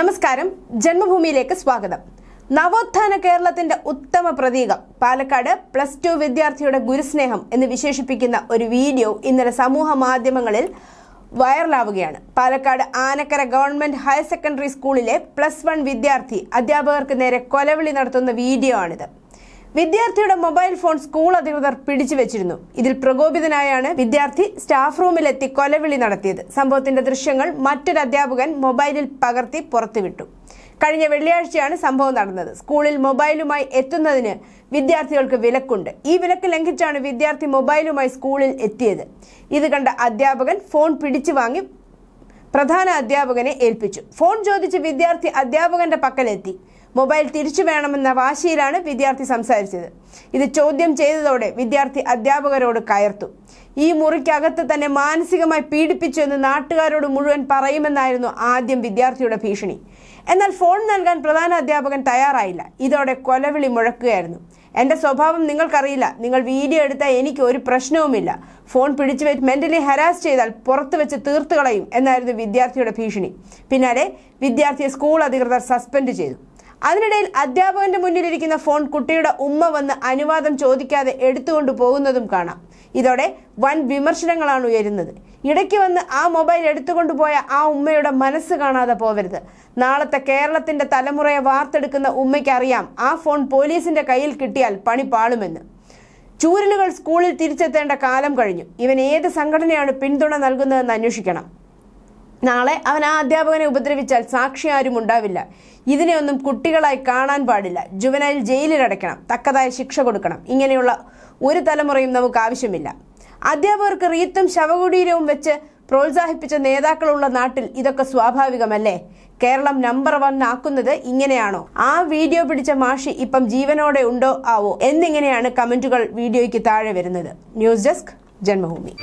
നമസ്കാരം. ജന്മഭൂമിയിലേക്ക് സ്വാഗതം. നവോത്ഥാന കേരളത്തിന്റെ ഉത്തമ പ്രതീകം പാലക്കാട് പ്ലസ് ടു വിദ്യാർത്ഥിയുടെ ഗുരുസ്നേഹം എന്ന് വിശേഷിപ്പിക്കുന്ന ഒരു വീഡിയോ ഇന്നലെ സമൂഹ മാധ്യമങ്ങളിൽ വൈറലാവുകയാണ്. Palakkad Anakkara government higher secondary സ്കൂളിലെ പ്ലസ് വൺ വിദ്യാർത്ഥി അധ്യാപകർക്ക് നേരെ കൊലവിളി നടത്തുന്ന വീഡിയോ ആണിത്. വിദ്യാർത്ഥിയുടെ മൊബൈൽ ഫോൺ സ്കൂൾ അധികൃതർ പിടിച്ചു വെച്ചിരുന്നു. ഇതിൽ പ്രകോപിതനായാണ് വിദ്യാർത്ഥി സ്റ്റാഫ് റൂമിലെത്തി കൊലവിളി നടത്തിയത്. സംഭവത്തിന്റെ ദൃശ്യങ്ങൾ മറ്റൊരു അധ്യാപകൻ മൊബൈലിൽ പകർത്തി പുറത്തുവിട്ടു. കഴിഞ്ഞ വെള്ളിയാഴ്ചയാണ് സംഭവം നടന്നത്. സ്കൂളിൽ മൊബൈലുമായി എത്തുന്നതിന് വിദ്യാർത്ഥികൾക്ക് വിലക്കുണ്ട്. ഈ വിലക്ക് ലംഘിച്ചാണ് വിദ്യാർത്ഥി മൊബൈലുമായി സ്കൂളിൽ എത്തിയത്. ഇത് കണ്ട അധ്യാപകൻ ഫോൺ പിടിച്ചു വാങ്ങി പ്രധാന അധ്യാപകനെ ഏൽപ്പിച്ചു. ഫോൺ ചോദിച്ച് വിദ്യാർത്ഥി അധ്യാപകന്റെ പക്കലെത്തി. മൊബൈൽ തിരിച്ചു വേണമെന്ന വാശിയിലാണ് വിദ്യാർത്ഥി സംസാരിച്ചത്. ഇത് ചോദ്യം ചെയ്തതോടെ വിദ്യാർത്ഥി അധ്യാപകരോട് കയർത്തു. ഈ മുറിക്കകത്ത് തന്നെ മാനസികമായി പീഡിപ്പിച്ചു എന്ന് നാട്ടുകാരോട് മുഴുവൻ പറയുമെന്നായിരുന്നു ആദ്യം വിദ്യാർത്ഥിയുടെ ഭീഷണി. എന്നാൽ ഫോൺ നൽകാൻ പ്രധാന അധ്യാപകൻ തയ്യാറായില്ല. ഇതോടെ കൊലവിളി മുഴക്കുകയായിരുന്നു. എന്റെ സ്വഭാവം നിങ്ങൾക്കറിയില്ല. നിങ്ങൾ വീഡിയോ എടുത്താൽ എനിക്ക് ഒരു പ്രശ്നവുമില്ല. ഫോൺ പിടിച്ചു വെച്ച് മെന്റലി ഹരാസ് ചെയ്താൽ പുറത്തു വെച്ച് തീർത്തു കളയും എന്നായിരുന്നു വിദ്യാർത്ഥിയുടെ ഭീഷണി. പിന്നാലെ വിദ്യാർത്ഥിയെ സ്കൂൾ അധികൃതർ സസ്പെൻഡ് ചെയ്തു. അതിനിടയിൽ അധ്യാപകന്റെ മുന്നിലിരിക്കുന്ന ഫോൺ കുട്ടിയുടെ ഉമ്മ വന്ന് അനുവാദം ചോദിക്കാതെ എടുത്തുകൊണ്ട് പോകുന്നതും കാണാം. ഇതോടെ വൻ വിമർശനങ്ങളാണ് ഉയരുന്നത്. ഇടയ്ക്ക് വന്ന് ആ മൊബൈൽ എടുത്തുകൊണ്ട് പോയ ആ ഉമ്മയുടെ മനസ്സ് കാണാതെ പോവരുത്. നാളത്തെ കേരളത്തിന്റെ തലമുറയെ വാർത്തെടുക്കുന്ന ഉമ്മയ്ക്കറിയാം ആ ഫോൺ പോലീസിന്റെ കയ്യിൽ കിട്ടിയാൽ പണി പാളുമെന്ന്. ചൂരലുകൾ സ്കൂളിൽ തിരിച്ചെത്തേണ്ട കാലം കഴിഞ്ഞു. ഇവൻ ഏത് സംഘടനയാണ് പിന്തുണ നൽകുന്നതെന്ന് അന്വേഷിക്കണം. നാളെ അവൻ ആ അധ്യാപകനെ ഉപദ്രവിച്ചാൽ സാക്ഷി ആരും ഉണ്ടാവില്ല. ഇതിനെ ഒന്നും കുട്ടികളായി കാണാൻ പാടില്ല. ജുവനൈൽ ജയിലിലടയ്ക്കണം തക്കതായ ശിക്ഷ കൊടുക്കണം. ഇങ്ങനെയുള്ള ഒരു തലമുറയും നമുക്ക് ആവശ്യമില്ല. അധ്യാപകർക്ക് റീത്തും ശവകുടീരവും വെച്ച് പ്രോത്സാഹിപ്പിച്ച നേതാക്കളുള്ള നാട്ടിൽ ഇതൊക്കെ സ്വാഭാവികമല്ലേ? കേരളം നമ്പർ വൺ ആക്കുന്നത് ഇങ്ങനെയാണോ? ആ വീഡിയോ പിടിച്ച മാഷി ഇപ്പം ജീവനോടെ ഉണ്ടോ ആവോ? എന്നിങ്ങനെയാണ് കമന്റുകൾ വീഡിയോയ്ക്ക് താഴെ വരുന്നത്. News desk Janmabhumi.